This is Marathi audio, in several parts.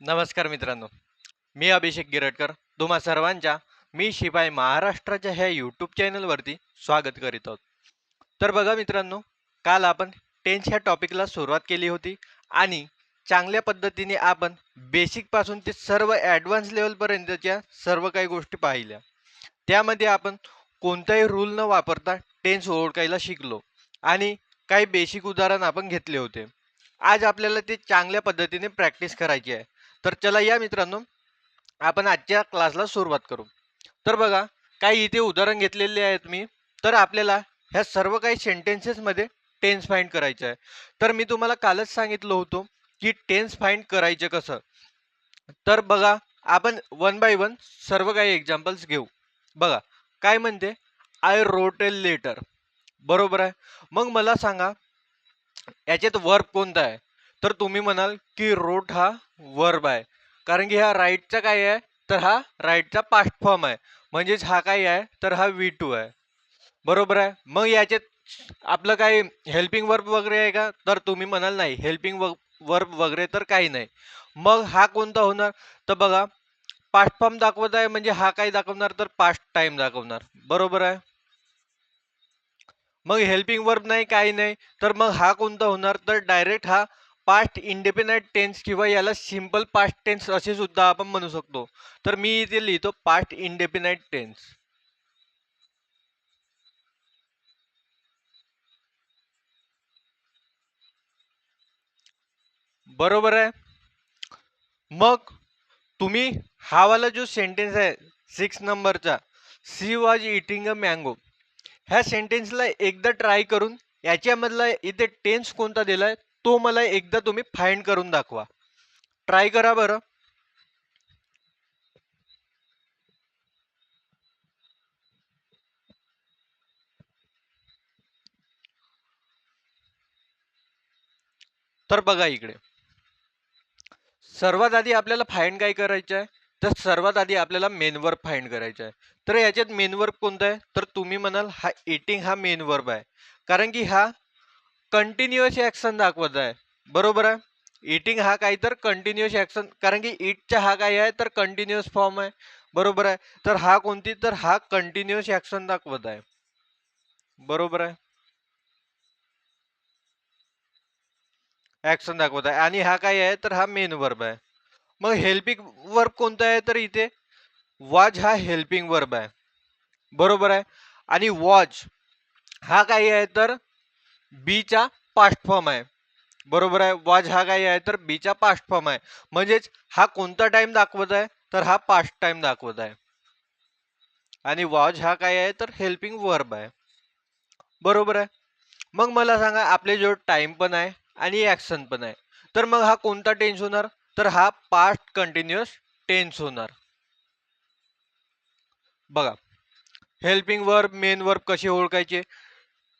नमस्कार मित्रांनो. मी अभिषेक गिरटकर. तुम्हा सर्वांच्या मी शिपाई महाराष्ट्राच्या ह्या यूट्यूब चॅनलवरती स्वागत करीत आहोत. तर बघा मित्रांनो काल आपण टेन्स ह्या टॉपिकला सुरुवात केली होती आणि चांगल्या पद्धतीने आपण बेसिकपासून ते सर्व ॲडव्हान्स लेवलपर्यंतच्या सर्व काही गोष्टी पाहिल्या. त्यामध्ये आपण कोणताही रूल न वापरता टेन्स ओळखायला शिकलो आणि काही बेसिक उदाहरण आपण घेतले होते. आज आपल्याला ते चांगल्या पद्धतीने प्रॅक्टिस करायची आहे. तर चला या मित्रांनो आपण आजच्या क्लासला सुरुवात करू. तर बघा काही इथे उदाहरण घेतलेले आहेत मी. तर आपल्याला ह्या सर्व काही सेंटेन्सेसमध्ये टेन्स फाईंड करायचं आहे. तर मी तुम्हाला कालच सांगितलं होतं की टेन्स फाईंड करायचं कसं? तर बघा आपण वन बाय वन सर्व काही एक्झाम्पल्स घेऊ. बघा काय म्हणते? आय रोट ए लेटर बरोबर आहे? मग मला सांगा याच्यात वर्ब कोणता आहे? तर तुम्ही म्हणाल की रोट हा वर्ब आहे. कारण की हा राईटचा काय आहे? तर हा राईटचा पास्ट फॉर्म आहे. म्हणजेच हा काय आहे? तर हा व्ही टू आहे. बरोबर आहे? मग याच्यात आपलं काही हेल्पिंग वर्ब वगैरे आहे का? तर तुम्ही म्हणाल नाही. हेल्पिंग वर्ब वगैरे तर काही नाही. मग हा कोणता होणार? तर बघा पास्ट फॉर्म दाखवत आहे म्हणजे हा काय दाखवणार? तर पास्ट टाइम दाखवणार. बरोबर आहे? मग हेल्पिंग वर्ब नाही काही नाही. तर मग हा कोणता होणार? तर डायरेक्ट हा पास्ट इंडिपेंडंट टेन्स किंवा याला सिंपल पास्ट टेन्स असे सुद्धा आपण म्हणू शकतो. तर मी इथे लिहितो पास्ट इंडिपेंडंट टेन्स बरोबर आहे? मग तुम्ही हा वाला जो सेंटेन्स आहे सिक्स नंबरचा she was eating a mango ह्या सेंटेन्सला एकदा ट्राय करून याच्यामधला इथे टेन्स कोणता दिला आहे तो मला एकदा तुम्ही फाइंड करून दाखवा. ट्राय करा बरं. तर बघा इकडे. सर्वात आधी आपल्याला फाईंड काय करायचं आहे तर सर्वात आधी आपल्याला मेन फाईंड करायचं आहे तर याच्यात मेन वर्ब कोणता आहे? तर तुम्ही म्हणाल हा इटिंग हा मेन वर्ब आहे. कारण की हा कंटिन्युअस ॲक्शन दाखवत आहे. बरोबर आहे? इटिंग हा काही तर कंटिन्युअस ॲक्शन कारण की इटचा हा काही आहे तर कंटिन्युअस फॉर्म आहे. बरोबर आहे? तर हा कोणती? तर हा कंटिन्युअस ॲक्शन दाखवत आहे. बरोबर आहे? ॲक्शन दाखवत आहे. आणि हा काय आहे तर हा मेन वर्ब आहे. मग हेल्पिंग वर्ब कोणता आहे तर इथे? वॉज हा हेल्पिंग वर्ब आहे. बरोबर आहे? आणि वॉज हा काही आहे तर बीचा पास्ट फॉर्म आहे. बरोबर आहे? वॉज हा काही आहे तर बीचा पास्ट फॉर्म आहे. म्हणजेच हा कोणता टाइम दाखवत आहे? तर हा पास्ट टाइम दाखवत आहे. आणि वॉज हा काय आहे तर हेल्पिंग वर्ब आहे. बरोबर आहे? मग मला सांगा आपले जो टाइम पण आहे आणि ॲक्शन पण आहे तर मग हा कोणता टेन्स होणार? तर हा पास्ट कंटिन्युअस टेन्स होणार. बघा. हेल्पिंग वर्ब मेन वर्ब कसे ओळखायचे?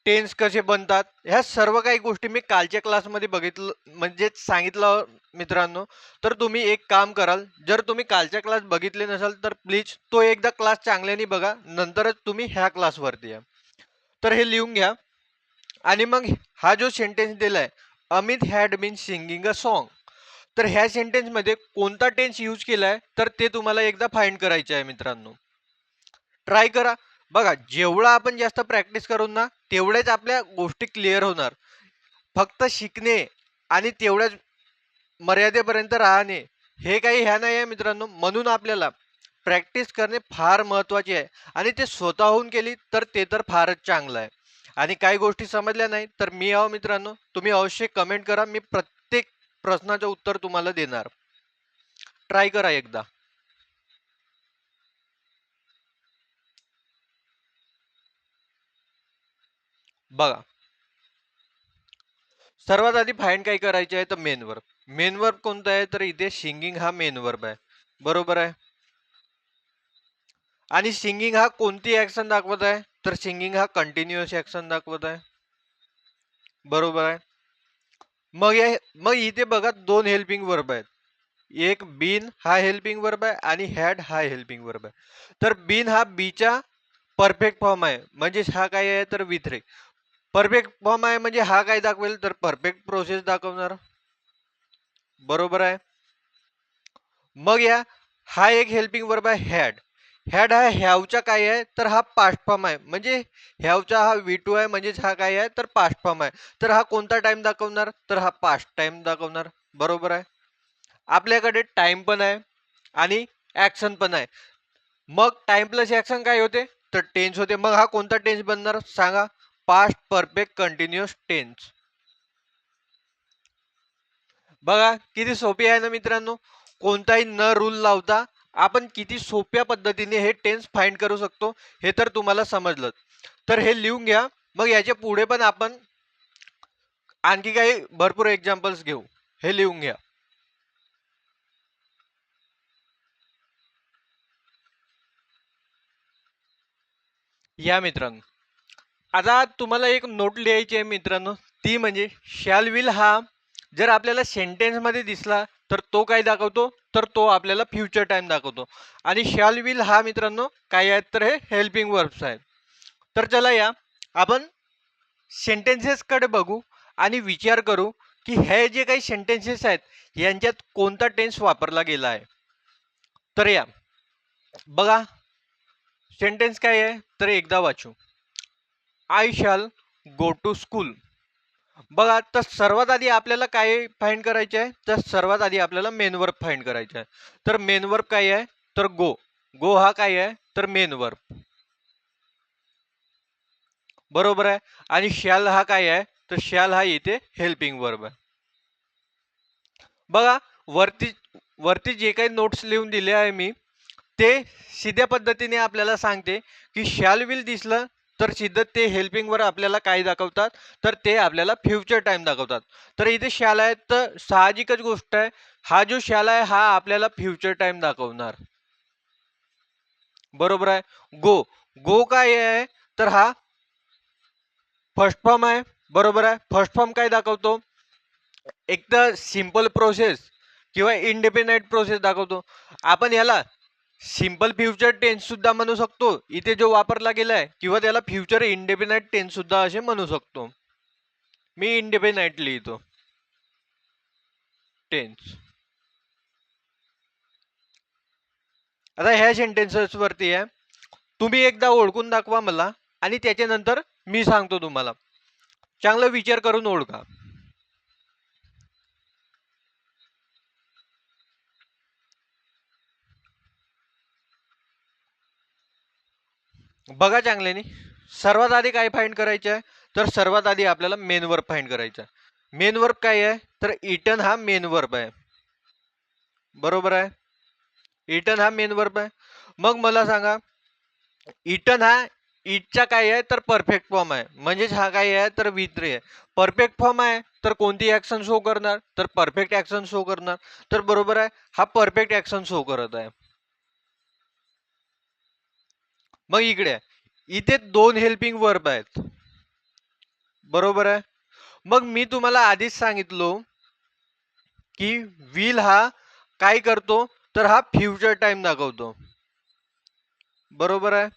टेन्स कसे बनतात ह्या सर्व काही गोष्टी मी कालच्या क्लासमध्ये बघितलं म्हणजे सांगितलं मित्रांनो. तर तुम्ही एक काम कराल जर तुम्ही कालच्या क्लास बघितले नसाल तर प्लीज तो एकदा क्लास चांगल्याने बघा नंतरच तुम्ही ह्या क्लासवरती या. तर हे लिहून घ्या. आणि मग हा जो सेंटेन्स दिला आहे Amit had been singing a song तर ह्या सेंटेन्समध्ये कोणता टेन्स यूज केला आहे तर ते तुम्हाला एकदा फाईंड करायचे आहे मित्रांनो. ट्राय करा. बघा जेवढं आपण जास्त प्रॅक्टिस करून ना तेवढ्याच आपल्या गोष्टी क्लिअर होणार. फक्त शिकणे आणि तेवढ्याच मर्यादेपर्यंत राहणे हे काही ह्या नाही आहे मित्रांनो. म्हणून आपल्याला प्रॅक्टिस करणे फार महत्त्वाचे आहे. आणि ते स्वतःहून केली तर ते तर फारच चांगलं आहे. आणि काही गोष्टी समजल्या नाही तर मी आहो मित्रांनो. तुम्ही अवश्य कमेंट करा. मी प्रत्येक प्रश्नाचं उत्तर तुम्हाला देणार. ट्राय करा एकदा. बघा. सर्वात आधी फाईंड काय करायचे आहे तर मेन वर्ब मेन वर्ब कोणता आहे? तर इथे सिंगिंग हा मेन वर्ब आहे. बरोबर आहे? आणि सिंगिंग हा कोणती ऍक्शन दाखवत आहे? तर सिंगिंग हा कंटिन्युअस ऍक्शन दाखवत आहे. बरोबर आहे? मग या मग इथे बघा दोन हेल्पिंग वर्ब आहेत. एक बीन हा हेल्पिंग वर्ब आहे आणि हॅड हा हेल्पिंग वर्ब आहे. तर बीन हा बीचा परफेक्ट फॉर्म आहे. म्हणजेच हा काय आहे? तर विथ्रेक परफेक्ट फॉर्म आहे म्हणजे हा काय दाखवेल? तर परफेक्ट प्रोसेस दाखवणार. बरोबर आहे? मग या हा एक हेल्पिंग वर्ब आहे हॅड हॅड हा ह्यावचा काय आहे? तर हा पास्ट फॉर्म आहे. म्हणजे ह्यावचा हा व्ही टू आहे म्हणजेच हा काय आहे? तर पास्ट फॉर्म आहे. तर हा कोणता टाइम दाखवणार? तर हा पास्ट टाइम दाखवणार. बरोबर आहे? आपल्याकडे टाइम पण आहे आणि ॲक्शन पण आहे. मग टाइम प्लस ॲक्शन काय होते? तर टेन्स होते. मग हा कोणता टेन्स बनणार? सांगा. पास्ट परफेक्ट कंटिन्युअस टेन्स बघा किती सोपी आहे ना मित्रांनो? कोणताही न रूल लावता आपण किती सोप्या पद्धतीने हे टेन्स फाइंड करू शकतो हे तर तुम्हाला समजलं. तर हे लिहून घ्या. मग याच्यापुढे पण आपण आणखी काही भरपूर एक्झाम्पल्स घेऊ. हे लिहून घ्या. या मित्रांनो. आता तुम्हाला एक नोट लिहायची आहे मित्रांनो. ती म्हणजे शॅल विल हा जर आपल्याला सेंटेन्समध्ये दिसला तर तो काय दाखवतो? तर तो आपल्याला फ्युचर टाइम दाखवतो. आणि शॅल विल हा मित्रांनो काय आहेत तर हे? हेल्पिंग वर्ब्स आहेत. तर चला या. आपण सेंटेन्सेसकडे बघू आणि विचार करू की हे जे काही सेंटेन्सेस आहेत यांच्यात कोणता टेन्स वापरला गेला आहे? तर या. बघा. सेंटेन्स काय आहे? तर एकदा वाचू. आय शाल गो टू स्कूल बघा तर सर्वात आधी आपल्याला काय फाईंड करायचे आहे? तर सर्वात आधी आपल्याला मेन फाईंड फाइंड आहे. तर मेनवर्ब काय आहे? तर गो गो हा काय आहे? तर मेनवर्ब बरोबर आहे? आणि शॅल हा काय आहे? तर शॅल हा इथे हेल्पिंग वर्ब आहे. बघा वरती वरती जे काही नोट्स लिहून दिले आहे मी ते सिध्या पद्धतीने आपल्याला सांगते की शॅल विल दिसलं तर सिद्ध ते हेल्पिंगवर आपल्याला काय दाखवतात? तर ते आपल्याला फ्युचर टाईम दाखवतात. तर इथे शाला आहे तर साहजिकच गोष्ट आहे. हा जो शाला आहे हा आपल्याला फ्युचर टाईम दाखवणार. बरोबर आहे? गो गो काय आहे? तर हा फर्स्ट फॉर्म आहे. बरोबर आहे? फर्स्ट फॉर्म काय दाखवतो? एक तर सिंपल प्रोसेस किंवा इंडिपेंडेंट प्रोसेस दाखवतो. आपण याला सिंपल फ्युचर टेन्स सुद्धा म्हणू शकतो. इथे जो वापरला गेलाय किंवा त्याला फ्युचर इंडिपेंडेंट टेन्स सुद्धा असे म्हणू शकतो. मी इंडिपेंडेंट लिहितो. टेन्स. आता ह्या सेंटेन्सेस वरती आहे. तुम्ही एकदा ओळखून दाखवा मला आणि त्याच्यानंतर मी सांगतो तुम्हाला. चांगला विचार करून ओळखा. बघा चांगल्याने. सर्वात आधी काय फाईंड करायचं आहे? तर सर्वात आधी आपल्याला मेन वर्ब फाईंड करायचा आहे. मेन वर्ब काय आहे? तर इटन हा मेन वर्ब आहे. बरोबर आहे? इटन हा मेन वर्ब आहे. मग मला सांगा इटन हा इटचा काय आहे? तर परफेक्ट फॉर्म आहे. म्हणजेच हा काय आहे? तर वित्रे आहे. परफेक्ट फॉर्म आहे तर कोणती ॲक्शन शो करणार? तर परफेक्ट ॲक्शन शो करणार. तर बरोबर आहे? हा परफेक्ट ॲक्शन शो करत आहे. मग इकडे. इथे दोन हेल्पिंग वर्ब आहेत. बरोबर आहे? मग मी तुम्हाला आधीच सांगितलो की विल हा काय करतो? तर हा फ्युचर टाइम दाखवतो. बरोबर आहे?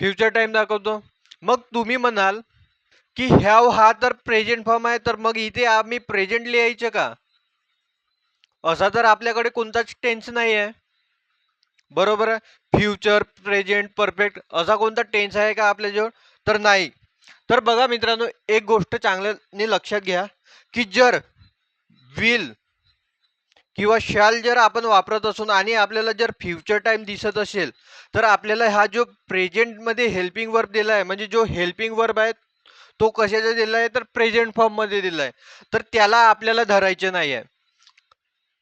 फ्युचर टाइम दाखवतो. मग तुम्ही म्हणाल की ह्याव हा तर प्रेझेंट फॉर्म आहे तर मग इथे आम्ही प्रेझेंट लिहायचं का? असा तर आपल्याकडे कोणताच टेन्स नाही आहे बरोबर आहे? फ्युचर प्रेझेंट परफेक्ट असा कोणता टेन्स आहे का आपल्याजवळ? तर नाही. तर बघा मित्रांनो एक गोष्ट चांगल्याने लक्षात घ्या की जर विल किंवा शाल जर आपण वापरत असून आणि आपल्याला जर फ्युचर टाईम दिसत असेल तर आपल्याला हा जो प्रेझेंटमध्ये हेल्पिंग वर्ब दिला आहे म्हणजे जो हेल्पिंग वर्ब आहे तो कशाचा दिला आहे तर प्रेझेंट फॉर्ममध्ये दिला आहे तर त्याला आपल्याला धरायचे नाही आहे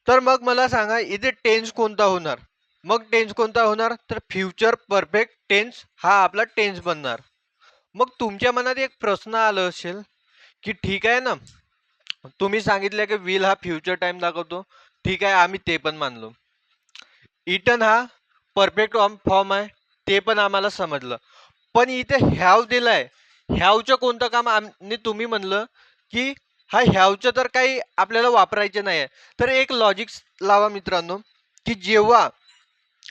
तर मग मला सांगा इथे टेन्स कोणता होणार? मग टेन्स कोणता होणार? तर फ्युचर परफेक्ट टेन्स हा आपला टेन्स बनणार. मग तुमच्या मनात एक प्रश्न आलं असेल की ठीक आहे ना? तुम्ही सांगितलं की विल हा फ्युचर टाइम दाखवतो. ठीक आहे आम्ही ते पण मानलो. इटन हा परफेक्ट फॉर्म आहे ते पण आम्हाला समजलं. पण इथे हॅव दिलाय. हॅवचं कोणतं काम आम्ही तुम्ही म्हणलं की हा हॅवचं तर काही आपल्याला वापरायचं नाही आहे तर एक लॉजिक लावा मित्रांनो की जेव्हा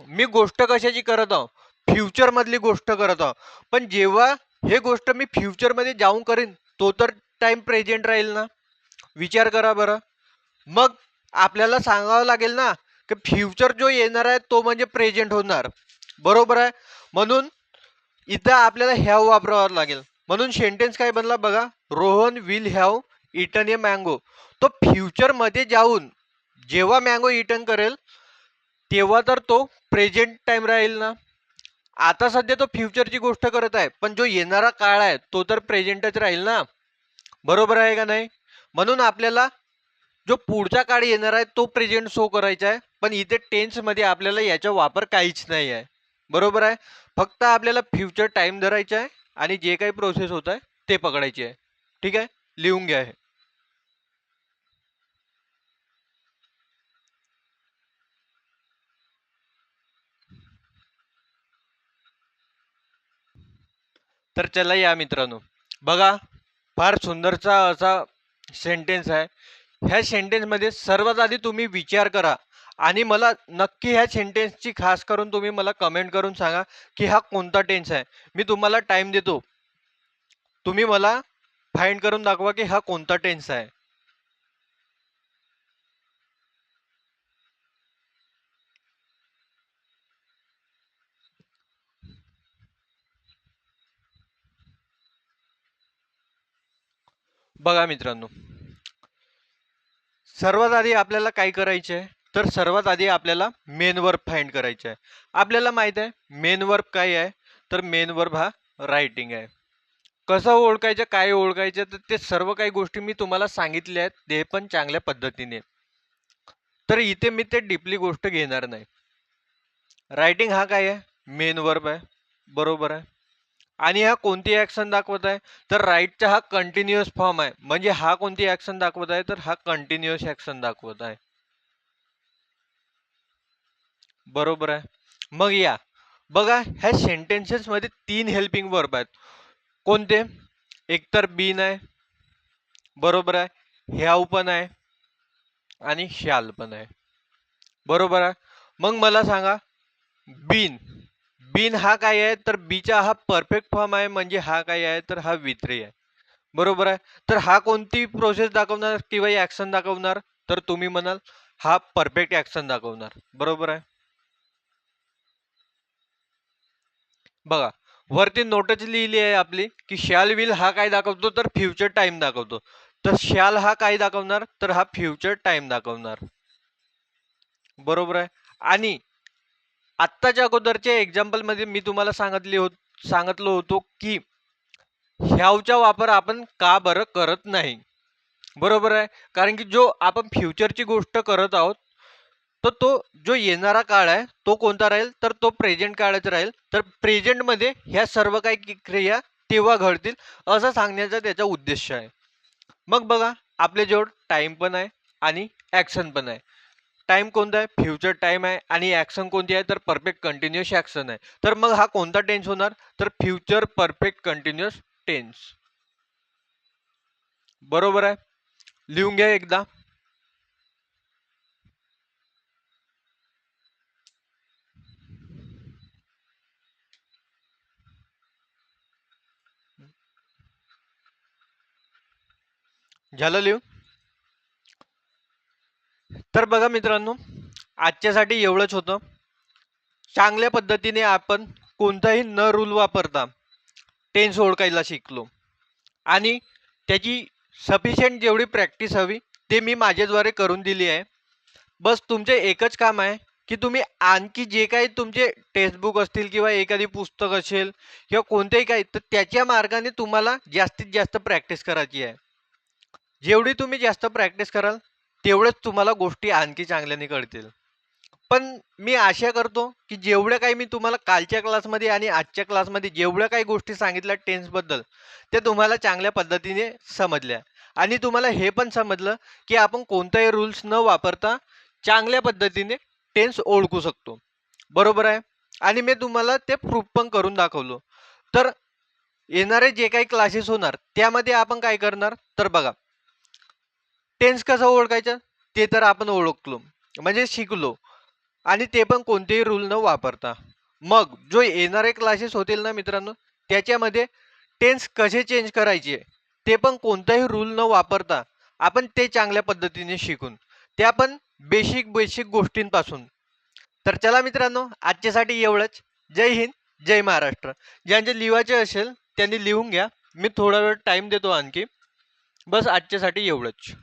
मी गोष्ट कशाची करत आहो? फ्युचरमधली गोष्ट करत आहो. पण जेव्हा हे गोष्ट मी फ्युचरमध्ये जाऊन करीन तो तर टाइम प्रेझेंट राहील ना. विचार करा बरं. मग आपल्याला सांगावं लागेल ना की फ्युचर जो येणार आहे तो म्हणजे प्रेझेंट होणार. बरोबर आहे? म्हणून इथं आपल्याला हॅव वापरावं लागेल. म्हणून सेंटेन्स काय बनला बघा? Rohan will have eaten a mango तो फ्युचरमध्ये जाऊन जेव्हा मँगो इटन करेल तेव्हा तर तो प्रेझेंट टाइम राहील ना. आता सध्या तो फ्युचरची गोष्ट करत आहे पण जो येणारा काळ आहे तो तर प्रेझेंटच राहील ना. बरोबर आहे का नाही? म्हणून आपल्याला जो पुढचा काळ येणार आहे तो प्रेझेंट शो करायचा आहे पण इथे टेन्समध्ये आपल्याला याचा वापर काहीच नाही आहे. बरोबर आहे? फक्त आपल्याला फ्युचर टाईम धरायचा आहे आणि जे काही प्रोसेस होत आहे ते पकडायची आहे. ठीक आहे? लिहून घ्या हे. तर चला या मित्रांनो. बघा फार सुंदरचा असा सेंटेन्स आहे. ह्या सेंटेन्समध्ये सर्वात आधी तुम्ही विचार करा आणि मला नक्की ह्या सेंटेन्सची खास करून तुम्ही मला कमेंट करून सांगा की हा कोणता टेन्स आहे. मी तुम्हाला टाईम देतो. तुम्ही मला फाईंड करून दाखवा की हा कोणता टेन्स आहे. बघा मित्रांनो. सर्वात आधी आपल्याला काय करायचे आहे तर सर्वात आधी आपल्याला मेन वर्ब फाइंड करायचे आहे आपल्याला माहीत आहे मेन वर्ब काय आहे? तर मेन वर्ब हा रायटिंग आहे. कसं ओळखायचं काय ओळखायचं? तर ते सर्व काही गोष्टी मी तुम्हाला सांगितल्या आहेत ते पण चांगल्या पद्धतीने. तर इथे मी ते डीपली गोष्ट घेणार नाही. रायटिंग हा काय आहे? मेन वर्ब आहे. बरोबर आहे? आणि हा कोणती ॲक्शन दाखवत आहे? तर राईटचा हा कंटिन्युअस फॉर्म आहे. म्हणजे हा कोणती ॲक्शन दाखवत आहे? तर हा कंटिन्युअस ॲक्शन दाखवत आहे. बरोबर आहे? मग या. बघा ह्या सेंटेन्सेसमध्ये तीन हेल्पिंग वर्ब आहेत. कोणते? एकतर बीन आहे. बरोबर आहे? ह्याव पण आहे. आणि शाल पण आहे. बरोबर आहे? मग मला सांगा बीन बीन हा काय आहे? तर बीचा हा परफेक्ट फॉर्म आहे म्हणजे हा काय आहे? तर हा वित्रे आहे. बरोबर आहे? तर हा कोणती प्रोसेस दाखवणार किंवा ॲक्शन दाखवणार? तर तुम्ही म्हणाल हा परफेक्ट ॲक्शन दाखवणार. बरोबर आहे? बघा वरती नोटच लिहिली आहे आपली की शॅल विल हा काय दाखवतो? तर फ्युचर टाइम दाखवतो. तर शॅल हा काय दाखवणार? तर हा फ्युचर टाइम दाखवणार. बरोबर आहे? आणि आत्ताच्या अगोदरच्या एक्झाम्पलमध्ये मी तुम्हाला सांगितले हो सांगितलो होतो की ह्यावचा वापर आपण का बरं करत नाही? बरोबर आहे? कारण की जो आपण फ्युचरची गोष्ट करत आहोत तर तो जो येणारा काळ आहे तो कोणता राहील? तर तो प्रेझेंट काळच राहील. तर प्रेझेंटमध्ये ह्या सर्व काही क्रिया तेव्हा घडतील असं सांगण्याचा त्याचा उद्देश आहे. मग बघा आपल्याजवळ टाईम पण आहे आणि ॲक्शन पण आहे. टाईम कोणता आहे? फ्युचर टाईम आहे आणि ॲक्शन कोणती आहे? तर परफेक्ट कंटिन्युअस ॲक्शन आहे. तर मग हा कोणता टेन्स होणार? तर फ्युचर परफेक्ट कंटिन्युअस टेन्स. बरोबर आहे? लिहून घ्या एकदा. झालं लिहून? तर बघा मित्रांनो आजच्यासाठी एवढंच होतं. चांगल्या पद्धतीने आपण कोणताही न रूल वापरता टेन्स ओळखायला शिकलो. आणि त्याची सफिशियंट जेवढी प्रॅक्टिस हवी ते मी माझ्याद्वारे करून दिली आहे. बस तुमचे एकच काम आहे की तुम्ही आणखी जे काही तुमचे टेक्स्टबुक असतील किंवा एखादी पुस्तक असेल किंवा कोणतेही काही तर त्याच्या मार्गाने तुम्हाला जास्तीत जास्त प्रॅक्टिस करायची आहे. जेवढी तुम्ही जास्त प्रॅक्टिस कराल तेवढेच तुम्हाला गोष्टी आणखी चांगल्याने कळतील. पण मी आशा करतो की जेवढ्या काही मी तुम्हाला कालच्या क्लासमध्ये आणि आजच्या क्लासमध्ये जेवढ्या काही गोष्टी सांगितल्या टेन्सबद्दल ते तुम्हाला चांगल्या पद्धतीने समजल्या. आणि तुम्हाला हे पण समजलं की आपण कोणताही रूल्स न वापरता चांगल्या पद्धतीने टेन्स ओळखू शकतो. बरोबर आहे? आणि मी तुम्हाला ते प्रूफ पण करून दाखवलो. तर येणारे जे काही क्लासेस होणार त्यामध्ये आपण काय करणार? तर बघा टेन्स कसं ओळखायचं? ते तर आपण ओळखलो. म्हणजे शिकलो. आणि ते पण कोणतेही रूल न वापरता. मग जो येणारे क्लासेस होतील ना मित्रांनो त्याच्यामध्ये टेन्स कसे चेंज करायचे? ते पण कोणताही रूल न वापरता आपण ते चांगल्या पद्धतीने शिकून. त्या पण बेसिक बेसिक गोष्टींपासून. तर चला मित्रांनो आजच्यासाठी एवढंच. जय हिंद जय महाराष्ट्र. ज्यांचे लिवायचे असेल त्यांनी लिहून घ्या. मी थोडा वेळ टाईम देतो आणखी. बस आजच्यासाठी एवढंच.